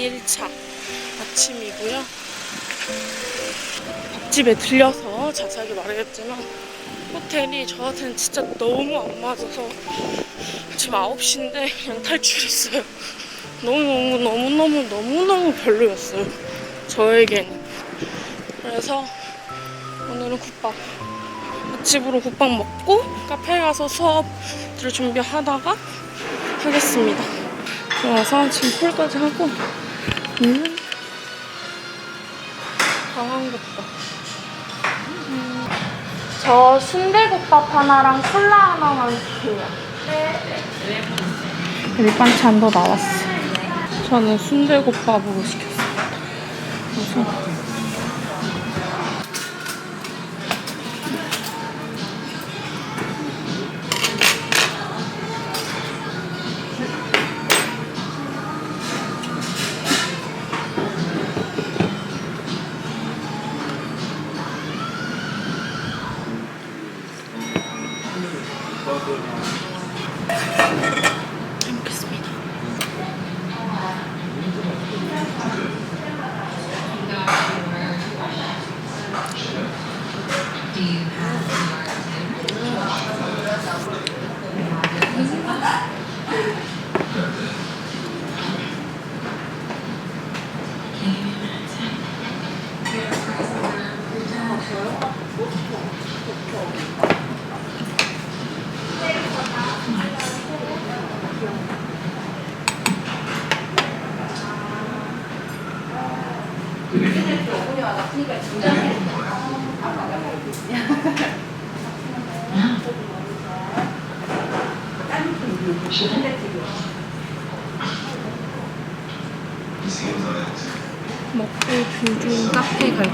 오늘은 2일차 아침이고요. 밥집에 들려서 자세하게 말하겠지만 호텔이 저한테는 진짜 너무 안 맞아서 지금 9시인데 그냥 탈출했어요. 너무너무 너무너무 너무 별로였어요. 저에게는. 그래서 오늘은 국밥. 집으로 국밥 먹고 카페에 가서 수업들을 준비하다가 하겠습니다. 들어와서 지금 콜까지 하고 음. 강황국밥. 음. 저 순대국밥 하나랑 콜라 하나만 주세요. 밀반찬도 나왔어. 저는 순대국밥으로 시켰어요. 그래 서 잘 먹겠습니다. 먹고 뷰중 카페 갈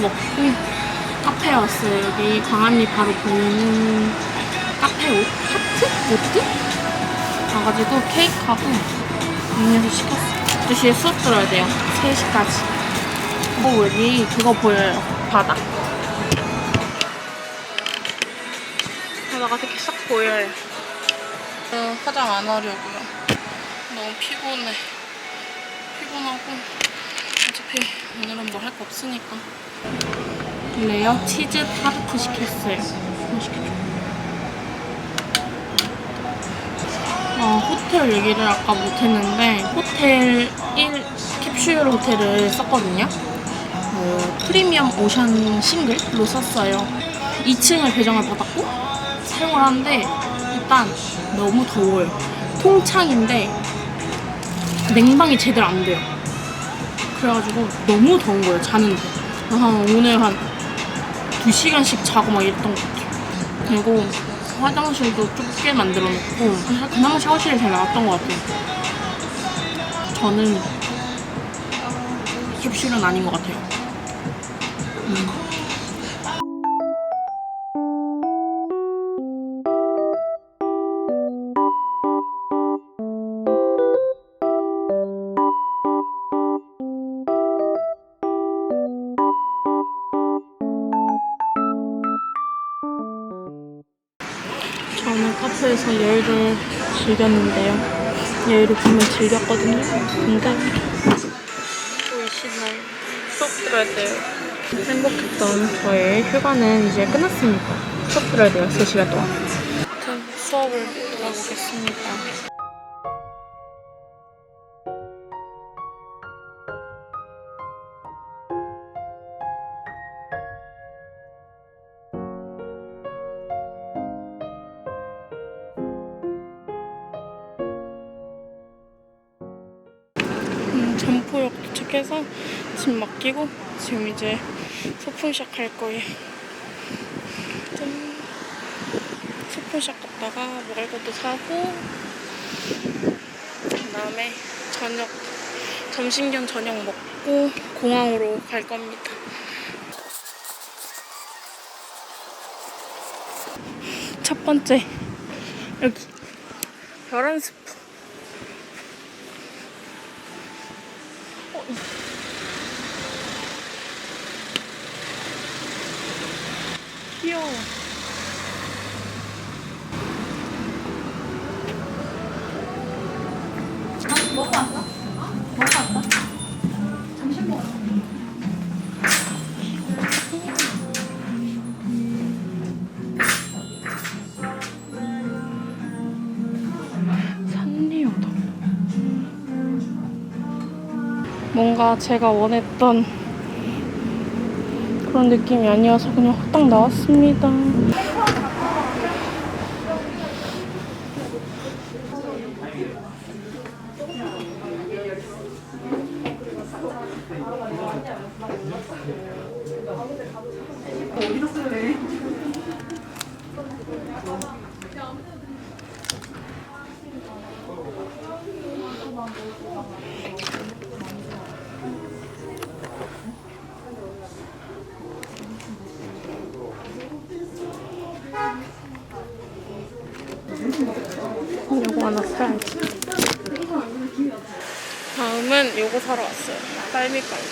먹고 카페에 왔어요. 여기 광안리 바로 보이는 카페 옷? 하트? 오트? 가가지고 케이크하고 음료수 시켰어요. 12시에 수업 들어야 돼요. 3시까지. 뭐 여기 그거 보여요. 바다. 바다가 되게 싹 보여요. 어, 화장 안 하려고요. 너무 피곤해. 피곤하고 어차피 오늘은 뭐 할 거 없으니까. 레어 치즈 타르트 시켰어요. 맛있겠죠? 어, 호텔 얘기를 아까 못했는데 호텔 1 캡슐 호텔을 썼거든요. 어, 프리미엄 오션 싱글로 썼어요. 2층을 배정을 받았고 사용을 하는데 일단 너무 더워요. 통창인데 냉방이 제대로 안 돼요 그래가지고 너무 더운 거예요 자는데 한 오늘 한 2시간씩 자고 막 이랬던 것 같아요 그리고 화장실도 좁게 만들어 놓고 그나마 샤워실이 잘 나왔던 것 같아요. 저는 습실은 아닌 것 같아요. 음. 카페에서 여유를 즐겼는데요. 여유를 보면 즐겼거든요. 근데 보이시나요? 수업 들어야 돼요. 행복했던 저의 휴가는 이제 끝났습니다. 수업 들어야 돼요. 3시간 동안. 아무튼 수업을 들어보겠습니다. 도착해서 짐 맡기고 지금 이제 소품샵 갈 거예요. 짠. 소품샵 갔다가 먹을 것도 사고 그다음에 저녁 점심 겸 저녁 먹고 공항으로 갈 겁니다. 첫 번째 여기 별한 스프. 뭔가 제가 원했던 그런 느낌이 아니어서 그냥 후딱 나왔습니다. 하나 사야지. 다음은 요거 사러 왔어요. 빨미깔레.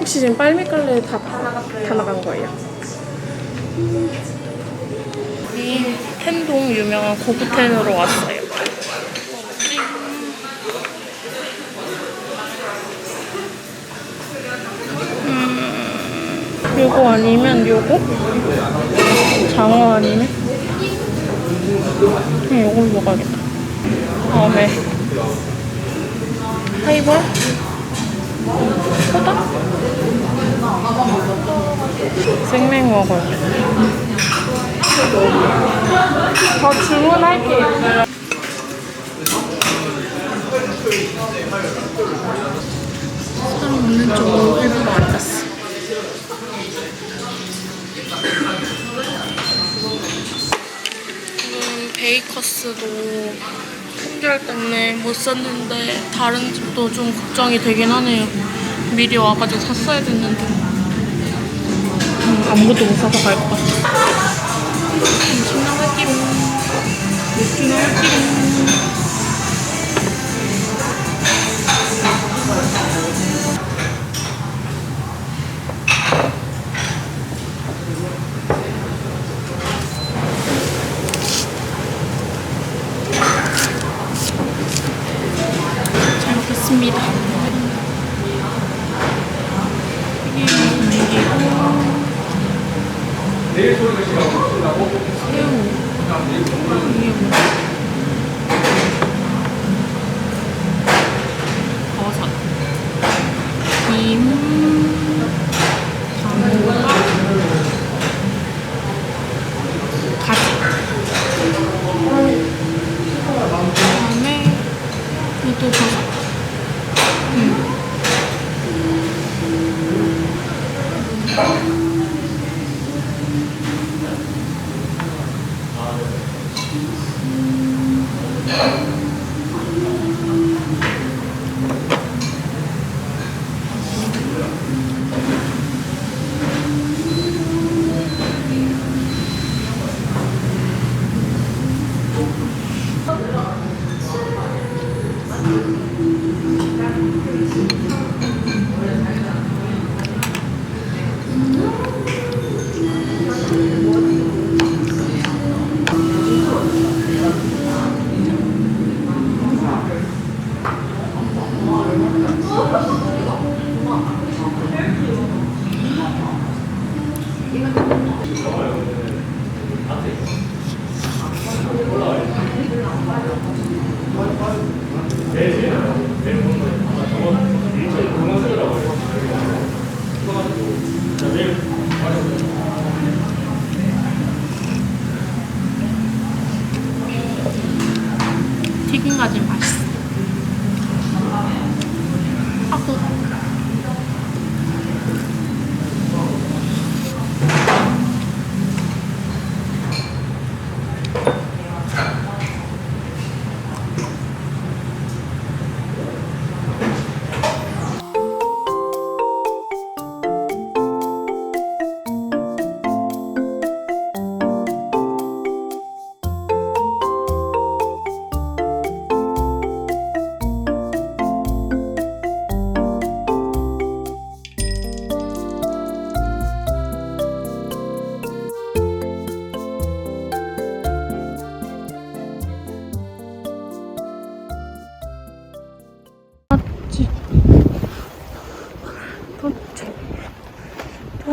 혹시 지금 빨미깔레 다, 다 나간 거예요? 이 텐동 유명한 고부텐으로 왔어요. 음, 요거 아니면 요거? 장어 아니면? 그냥 요걸 먹어야겠다. 다음에 하이볼? 소다? 생맥 먹어야겠다. 더 주문할게요. 사람 없는 쪽으로 일부러 앉았어. 지금 베이커스도 품절 때문에 못 샀는데 다른 집도 좀 걱정이 되긴 하네요. 미리 와가지고 샀어야 됐는데 음, 아무것도 못 사서 갈 것 같아. 음식 나갈기로 맥주 나갈기로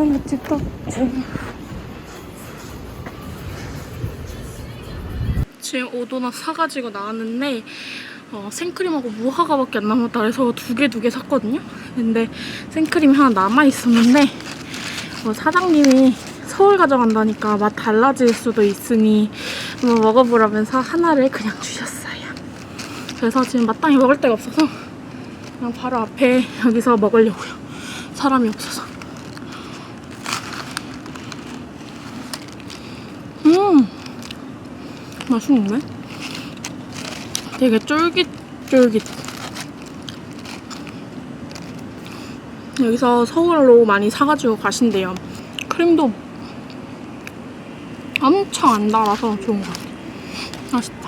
도넛집 도착. 지금 오도넛 사가지고 나왔는데 어, 생크림하고 무화과밖에 안 남았다 그래서 두 개 두 개 샀거든요. 근데 생크림이 하나 남아 있었는데 어, 사장님이 서울 가져간다니까 맛 달라질 수도 있으니 한번 먹어보라면서 하나를 그냥 주셨어요. 그래서 지금 마땅히 먹을 데가 없어서 그냥 바로 앞에 여기서 먹으려고요. 사람이 없어서. 음, 맛있는데? 되게 쫄깃쫄깃. 여기서 서울로 많이 사가지고 가신대요. 크림도 엄청 안 달아서 좋은 것 같아요. 맛있다.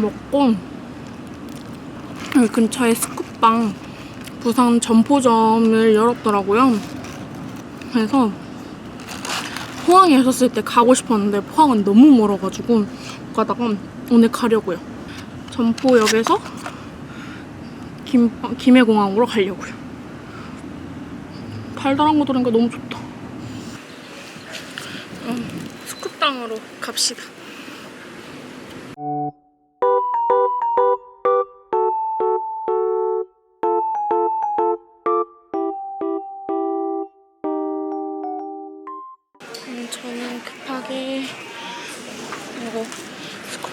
먹고 여기 근처에 스쿠빵 부산 점포점을 열었더라고요. 그래서 포항에 있었을 때 가고 싶었는데 포항은 너무 멀어가지고 못 가다가 오늘 가려고요. 점포역에서 김, 김해공항으로 가려고요. 달달한 거 들으니까 너무 좋다. 음, 스쿠빵으로 갑시다.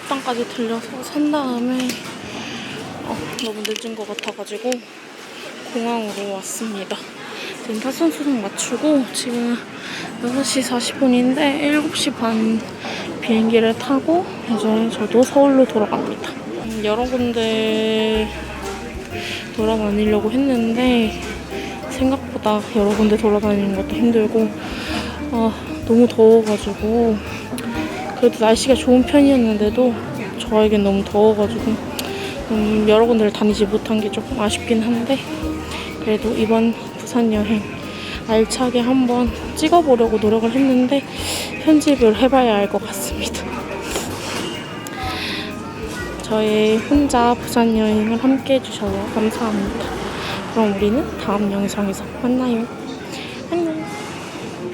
스쿠빵까지 들려서 산 다음에 어, 너무 늦은 것 같아가지고 공항으로 왔습니다. 지금 타선 수속 맞추고 지금 6시 40분인데 7시 반 비행기를 타고 이제 저도 서울로 돌아갑니다. 음, 여러 군데 돌아다니려고 했는데 생각보다 여러 군데 돌아다니는 것도 힘들고 아, 너무 더워가지고 그래도 날씨가 좋은 편이었는데도 저에겐 너무 더워가지고 음, 여러 군데를 다니지 못한 게 조금 아쉽긴 한데 그래도 이번 부산 여행 알차게 한번 찍어보려고 노력을 했는데 편집을 해봐야 할것 같습니다. 저의 혼자 부산 여행을 함께 해주셔서 감사합니다. 그럼 우리는 다음 영상에서 만나요.